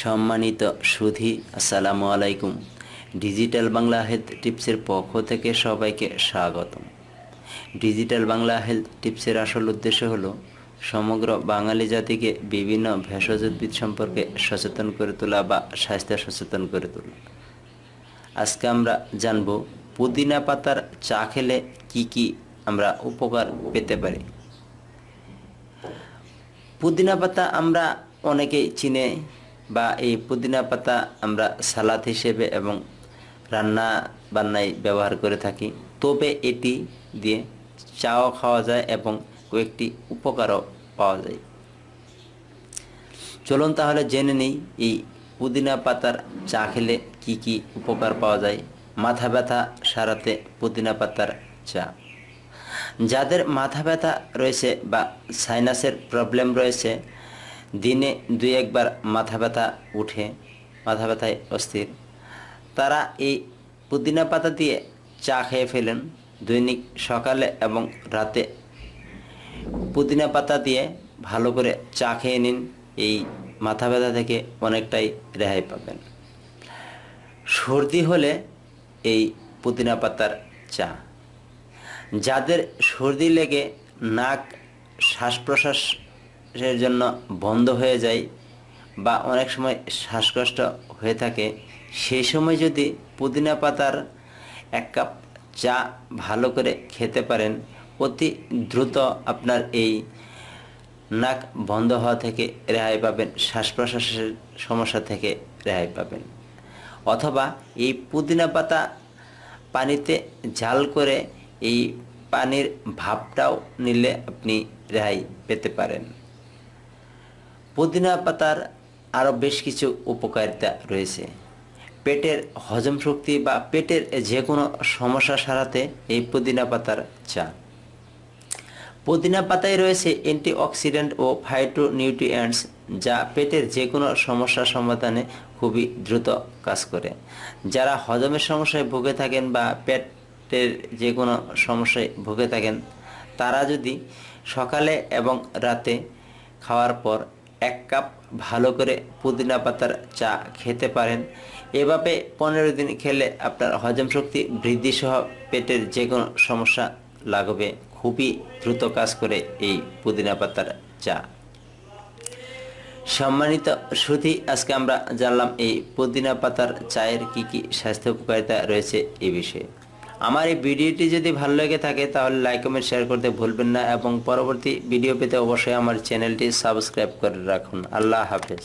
সম্মানিত সুধী, আসসালামু আলাইকুম। ডিজিটাল বাংলা হেলথ টিপসের পক্ষ থেকে সবাইকে স্বাগতম। ডিজিটাল বাংলা হেলথ টিপসের আসল উদ্দেশ্য হলো, সমগ্র বাঙালি জাতিকে বিভিন্ন ভেষজ উদ্ভিদ সম্পর্কে সচেতন করে তোলা বা স্বাস্থ্য সচেতন করে তোলা। আজকে আমরা জানব, পুদিনা পাতার চা খেলে কি কি আমরা উপকার পেতে পারি? পুদিনা পাতা আমরা অনেকেই চিনে বা এই পুদিনা পাতা আমরা সালাদ হিসেবে এবং রান্না বান্নায় ব্যবহার করে থাকি। তবে এটি দিয়ে চাও খাওয়া যায় এবং কয়েকটি উপকারও পাওয়া যায়। চলুন তাহলে জেনে নেই, এই পুদিনা পাতার চা খেলে কি কি উপকার পাওয়া যায়? মাথা ব্যথা সারাতে পুদিনা পাতার চা। যাদের মাথা ব্যথা রয়েছে বা সাইনাসের প্রবলেম রয়েছে দিনে দুই একবার মাথা ব্যথা উঠে, মাথা ব্যথায় অস্থির। তারা এই পুদিনা পাতা দিয়ে চা খেয়ে ফেলেন। দৈনিক সকালে এবং রাতে পুদিনা পাতা দিয়ে ভালো করে চা খেয়ে নিন। এই মাথা ব্যথা থেকে অনেকটাই রেহাই পাবেন। সর্দি হলে এই পুদিনা পাতার চা। যাদের সর্দি লেগে নাক শ্বাস প্রশ্বাসের জন্য বন্ধ হয়ে যায় বা অনেক সময় শ্বাসকষ্ট হয়ে থাকে, সেই সময় যদি পুদিনা পাতার এক কাপ চা ভালো করে খেতে পারেন, অতি দ্রুত আপনার এই নাক বন্ধ হওয়া থেকে রেহাই পাবেন শ্বাস প্রশ্বাসের সমস্যা থেকে রেহাই পাবেন। অথবা এই পুদিনা পাতা পানিতে জাল করে এই পানির ভাবটাও নিলে আপনি রেহাই পেতে পারেন। পুদিনা পাতার আরও বেশ কিছু উপকারিতা রয়েছে। পেটের হজম শক্তি বা পেটের যে কোনো সমস্যা সারাতে এই পুদিনা পাতার চা। পুদিনা পাতায় রয়েছে অ্যান্টিঅক্সিডেন্ট ও ফাইটো নিউট্রিয়েন্টস যা পেটের যে কোনো সমস্যা সমাধানে খুবই দ্রুত কাজ করে। যারা হজমের সমস্যায় ভুগে থাকেন বা পেটের যে কোনো সমস্যায় ভুগে থাকেন, তারা যদি সকালে এবং রাতে খাওয়ার পর এক কাপ ভালো করে পুদিনা পাতার চা খেতে পারেন। এভাবে পনেরো দিন খেলে আপনার হজম শক্তি বৃদ্ধি সহ পেটের যে কোনো সমস্যা লাগবে। খুবই দ্রুত কাজ করে এই পুদিনা পাতার চা। সম্মানিত শ্রুতি, আজকে আমরা জানলাম এই পুদিনা পাতার চায়ের কি কি স্বাস্থ্য উপকারিতা রয়েছে এ বিষয়ে। আমার এই ভিডিওটি যদি ভালো লেগে থাকে, তাহলে লাইক কমেন্ট শেয়ার করতে ভুলবেন না এবং পরবর্তী ভিডিও পেতে অবশ্যই আমার চ্যানেলটি সাবস্ক্রাইব করে রাখুন। আল্লাহ হাফেজ।